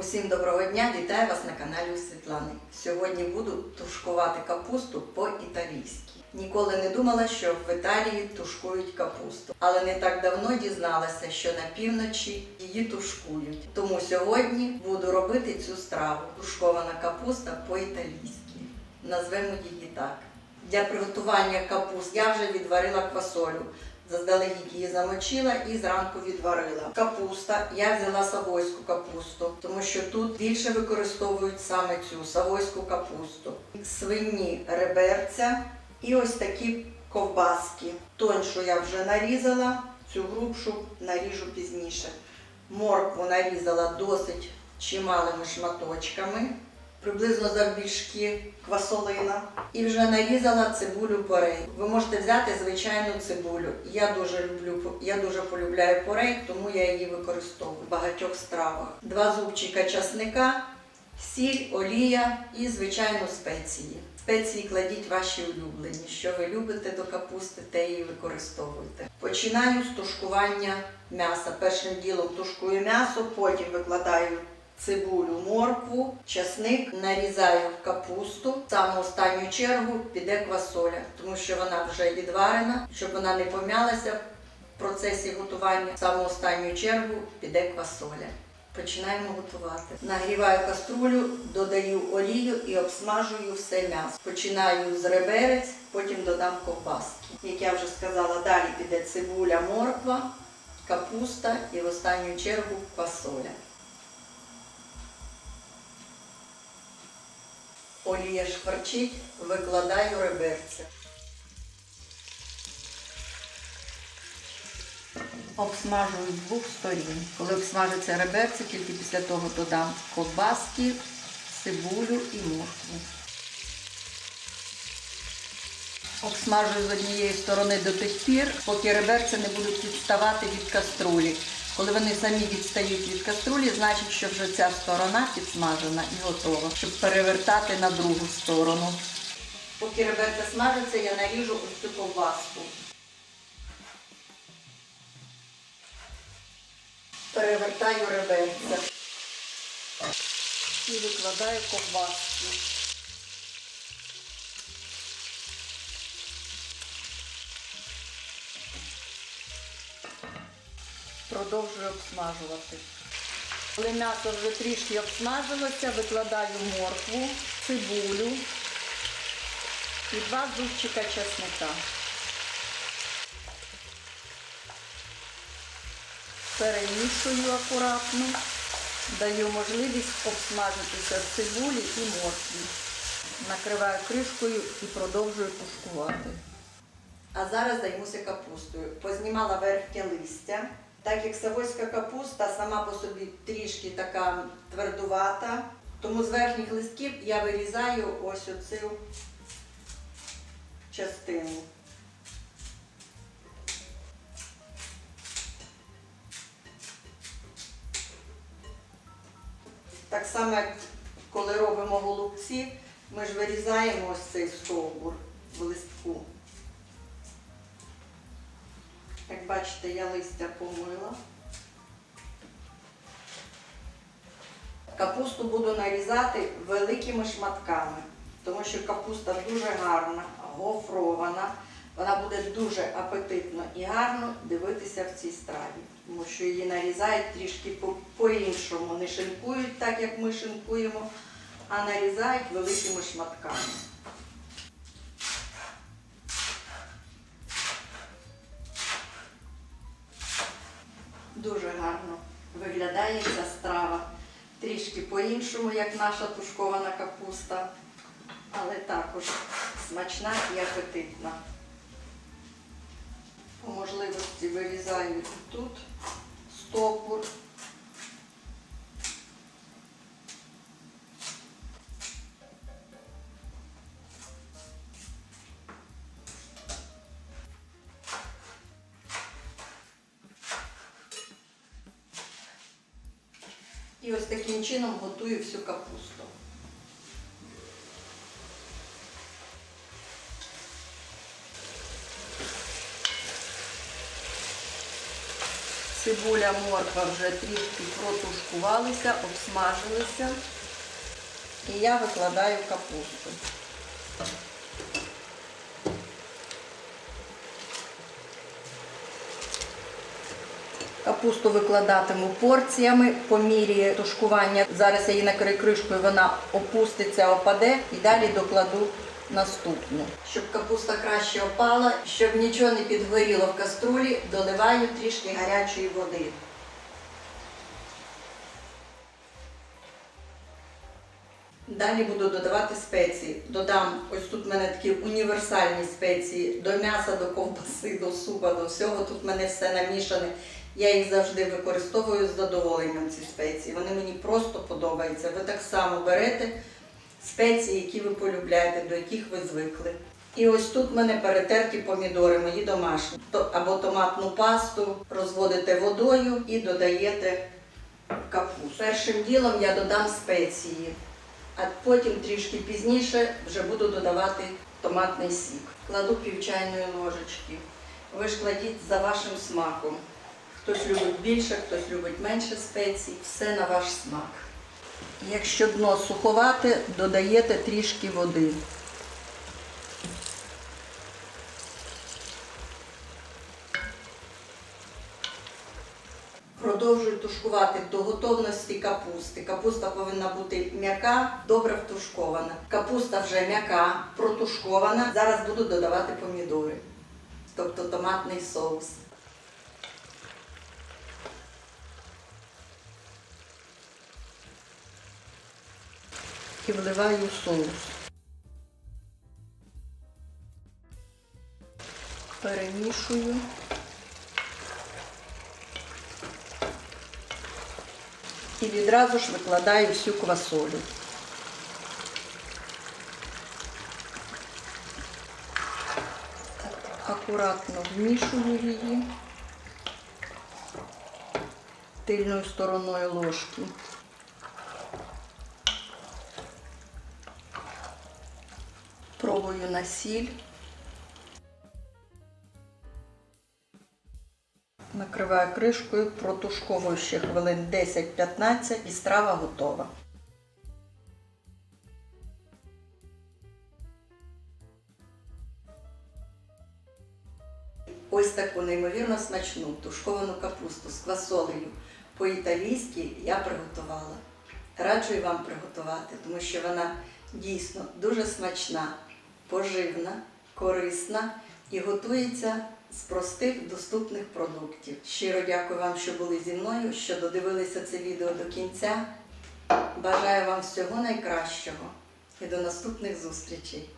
Усім доброго дня! Вітаю вас на каналі Світлани. Сьогодні буду тушкувати капусту по-італійськи. Ніколи не думала, що в Італії тушкують капусту, але не так давно дізналася, що на півночі її тушкують. Тому сьогодні буду робити цю страву. Тушкована капуста по-італійськи. Назвемо її так. Для приготування капуст я вже відварила квасолю. Заздалегідь її замочила і зранку відварила. Капуста. Я взяла савойську капусту, тому що тут більше використовують саме цю савойську капусту. Свині реберця і ось такі ковбаски. Тоньшу я вже нарізала, цю грубшу наріжу пізніше. Моркву нарізала досить чималими шматочками приблизно завбільшки квасолина. І вже нарізала цибулю порей. Ви можете взяти звичайну цибулю. Я дуже люблю, я дуже полюбляю порей, тому я її використовую в багатьох стравах. Два зубчика часника, сіль, олія і, звичайно, спеції. Спеції кладіть ваші улюблені. Що ви любите до капусти, те і використовуйте. Починаю з тушкування м'яса. Першим ділом тушкую м'ясо, потім викладаю цибулю, моркву, часник, нарізаю в капусту. В саму останню чергу піде квасоля, тому що вона вже відварена, щоб вона не пом'ялася в процесі готування. В саму останню чергу піде квасоля. Починаємо готувати. Нагріваю каструлю, додаю олію і обсмажую все м'ясо. Починаю з реберець, потім додам ковбаски. Як я вже сказала, далі піде цибуля, морква, капуста і в останню чергу квасоля. Олія шкварчить, викладаю реберця. Обсмажую з двох сторін. Коли обсмажиться реберця, тільки після того додам ковбаски, цибулю і моркву. Обсмажую з однієї сторони до тих пір, поки реберця не будуть відставати від каструлі. Коли вони самі відстають від каструлі, значить, що вже ця сторона підсмажена і готова, щоб перевертати на другу сторону. Поки реберця смажаться, я наріжу ось цю ковбаску. Перевертаю реберця і викладаю ковбаску. Продовжую обсмажувати. Коли м'ясо вже трішки обсмажилося, викладаю моркву, цибулю і два зубчика чесника. Перемішую акуратно, даю можливість обсмажитися в цибулі і моркві. Накриваю кришкою і продовжую тушкувати. А зараз займуся капустою. Познімала верхнє листя. Так як савойська капуста сама по собі трішки така твердувата, тому з верхніх листків я вирізаю ось оцю частину. Так само, як коли робимо голубці, ми ж вирізаємо ось цей стовбур в листку. Бачите, я листя помила. Капусту буду нарізати великими шматками, тому що капуста дуже гарна, гофрована. Вона буде дуже апетитно і гарно дивитися в цій страві, тому що її нарізають трішки по- по-іншому. Не шинкують так, як ми шинкуємо, а нарізають великими шматками. Гарно виглядає ця страва. Трішки по-іншому, як наша тушкована капуста, але також смачна і апетитна. По можливості вирізаю тут стопур. І ось таким чином готую всю капусту. Цибуля, морква вже трішки протушкувалися, обсмажилися. І я викладаю капусту. Капусту викладатиму порціями по мірі тушкування. Зараз я її накрию кришкою, вона опуститься, опаде і далі докладу наступну. Щоб капуста краще опала, щоб нічого не підгоріло в каструлі, доливаю трішки гарячої води. Далі буду додавати спеції. Додам ось тут в мене такі універсальні спеції до м'яса, до ковбаси, до супа, до всього. Тут в мене все намішане. Я їх завжди використовую з задоволенням ці спеції. Вони мені просто подобаються. Ви так само берете спеції, які ви полюбляєте, до яких ви звикли. І ось тут в мене перетерті помідори, мої домашні. Або томатну пасту розводите водою і додаєте капусту. Першим ділом я додам спеції, а потім трішки пізніше вже буду додавати томатний сік. Кладу пів чайної ложечки. Ви ж кладіть за вашим смаком. Хтось любить більше, хтось любить менше спецій, все на ваш смак. Якщо дно суховате, додаєте трішки води. Продовжую тушкувати до готовності капусти. Капуста повинна бути м'яка, добре втушкована. Капуста вже м'яка, протушкована. Зараз буду додавати помідори, тобто томатний соус. І вливаю соус. Перемішую. І відразу ж викладаю всю квасолю. Акуратно вмішую її тильною стороною ложки. Пробую на сіль. Накриваю кришкою, протушковую ще хвилин 10-15 і страва готова. Ось таку неймовірно смачну тушковану капусту з квасолею по-італійськи я приготувала. Раджу вам приготувати, тому що вона дійсно дуже смачна, поживна, корисна і готується з простих доступних продуктів. Щиро дякую вам, що були зі мною, що додивилися це відео до кінця. Бажаю вам всього найкращого і до наступних зустрічей!